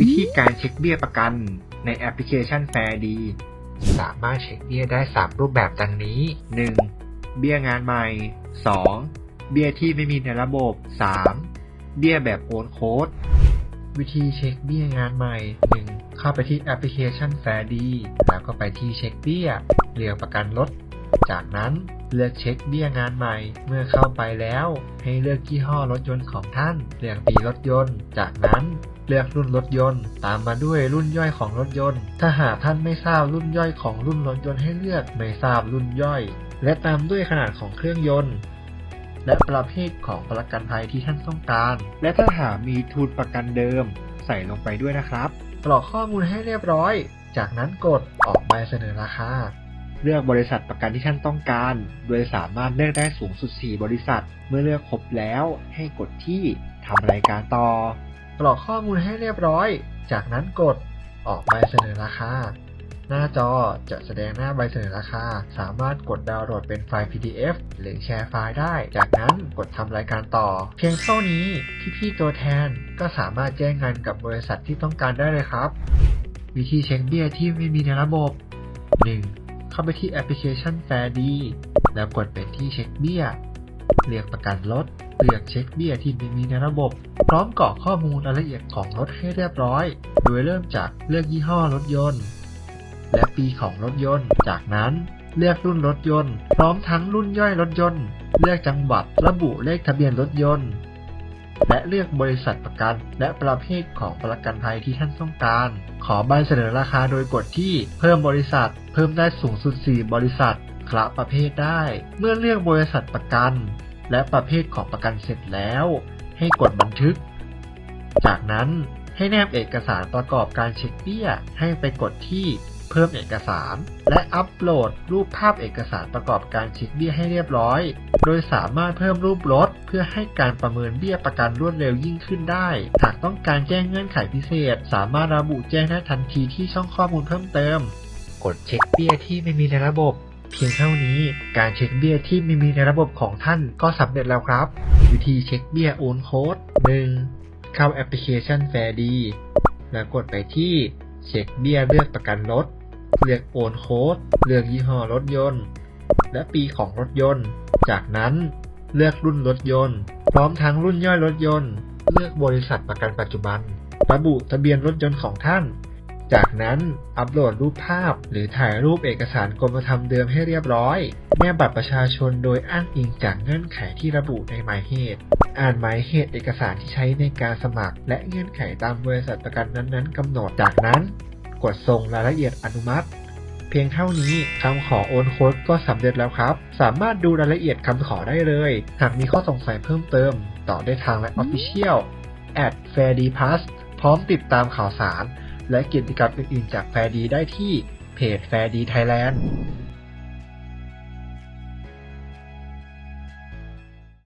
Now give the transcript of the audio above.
วิธีการเช็คเบี้ยประกันในแอปพลิเคชันแฟร์ดี สามารถเช็คเบี้ยได้ 3 รูปแบบดังนี้ 1. เบี้ยงานใหม่ 2. เบี้ยที่ไม่มีในระบบ 3. เบี้ยแบบโอนโค้ด วิธีเช็คเบี้ยงานใหม่ 1. เข้าไปที่แอปพลิเคชันแฟร์ดี แล้วก็ไปที่เช็คเบี้ยเลือกประกันรถ จากนั้นเลือกเช็คเบี้ยงานใหม่ เมื่อเข้าไปแล้ว ให้เลือกยี่ห้อรถยนต์ของท่าน เลือกปีรถยนต์ จากนั้นเลือกรุ่นรถยนต์ ตามมาด้วยรุ่นย่อยของรถยนต์ ถ้าหากท่านไม่ทราบรุ่นย่อยของรุ่นรถยนต์ให้เลือกไม่ทราบรุ่นย่อย และตามด้วยขนาดของเครื่องยนต์และประเภทของประกันภัยที่ท่านต้องการ และถ้าหากมีทุนประกันเดิม ใส่ลงไปด้วยนะครับ กรอกข้อมูลให้เรียบร้อย จากนั้นกดออกใบเสนอราคา เลือกบริษัทประกันที่ท่านต้องการ โดยสามารถเลือกได้สูงสุด 4 บริษัท เมื่อเลือกครบแล้วให้กดที่ทำรายการต่อ กรอกข้อมูลให้เรียบร้อย จากนั้นกดออกใบเสนอราคา หน้าจอจะแสดงหน้าใบเสนอราคา สามารถกดดาวน์โหลดเป็นไฟล์ PDF หรือแชร์ไฟล์ได้ จากนั้นกดทำรายการต่อ เพียงเท่านี้พี่ๆตัวแทนก็สามารถแจ้งงานกับบริษัทที่ต้องการได้เลยครับ วิธีเช็คเบี้ยที่ไม่มีในระบบ 1. เข้าไปที่แอปพลิเคชันแฟร์ดีแล้วกดไปที่เช็คเบี้ย เลือกประกันรถ เลือกเช็คเบี้ยที่มีในระบบ พร้อมกรอกข้อมูลรายละเอียดของรถให้เรียบร้อย โดยเริ่มจากเลือกยี่ห้อรถยนต์ และปีของรถยนต์ จากนั้นเลือกรุ่นรถยนต์ พร้อมทั้งรุ่นย่อยรถยนต์ เลือกจังหวัด ระบุเลขทะเบียนรถยนต์ และเลือกบริษัทประกัน และประเภทของประกันภัยที่ท่านต้องการ ขอใบเสนอราคาโดยกดที่เพิ่มบริษัท เพิ่มได้สูงสุด 4 บริษัทคละประเภทได้ เมื่อเลือกบริษัทประกัน และประเภทของประกันเสร็จแล้ว ให้กดบันทึก จากนั้นให้แนบเอกสารประกอบการเช็คเบี้ย ให้ไปกดที่เพิ่มเอกสาร และอัปโหลดรูปภาพเอกสารประกอบการเช็คเบี้ยให้เรียบร้อย โดยสามารถเพิ่มรูปรถเพื่อให้การประเมินเบี้ยประกันรวดเร็วยิ่งขึ้นได้ หากต้องการแจ้งเงื่อนไขพิเศษ สามารถระบุแจ้งได้ทันทีที่ช่องข้อมูลเพิ่มเติม กดเช็คเบี้ยที่ไม่มีในระบบ เพียงเท่านี้การเช็คเบี้ยที่ไม่มีในระบบของท่านก็สำเร็จแล้วครับ วิธีเช็คเบี้ยโอนโค้ด 1. เข้าแอปพลิเคชันแฟร์ดีแล้วกดไปที่เช็คเบี้ยเลือกประกันรถ เลือกโอนโค้ด เลือกยี่ห้อรถยนต์ และปีของรถยนต์ จากนั้นเลือกรุ่นรถยนต์ พร้อมทั้งรุ่นย่อยรถยนต์ เลือกบริษัทประกันปัจจุบัน ระบุทะเบียนรถยนต์ของท่าน จากนั้นอัปโหลดรูปภาพ หรือถ่ายรูปเอกสารกรมธรรม์เดิมให้เรียบร้อย แนบบัตรประชาชนโดยอ้างอิงจากเงื่อนไขที่ระบุในหมายเหตุ อ่านหมายเหตุเอกสารที่ใช้ในการสมัคร และเงื่อนไขตามบริษัทประกันนั้นๆกำหนด จากนั้น กดส่งรายละเอียดอนุมัติ เพียงเท่านี้คำขอโอนโค้ดก็สำเร็จแล้วครับ สามารถดูรายละเอียดคำขอได้เลย หากมีข้อสงสัยเพิ่มเติม ต่อได้ทางไลน์ Official at f a i r d p l u s พร้อมติดตามข่าวสาร และกิจกรรมอื่นๆจากแฟร์ดีได้ที่เพจแฟร์ดีไทยแลนด์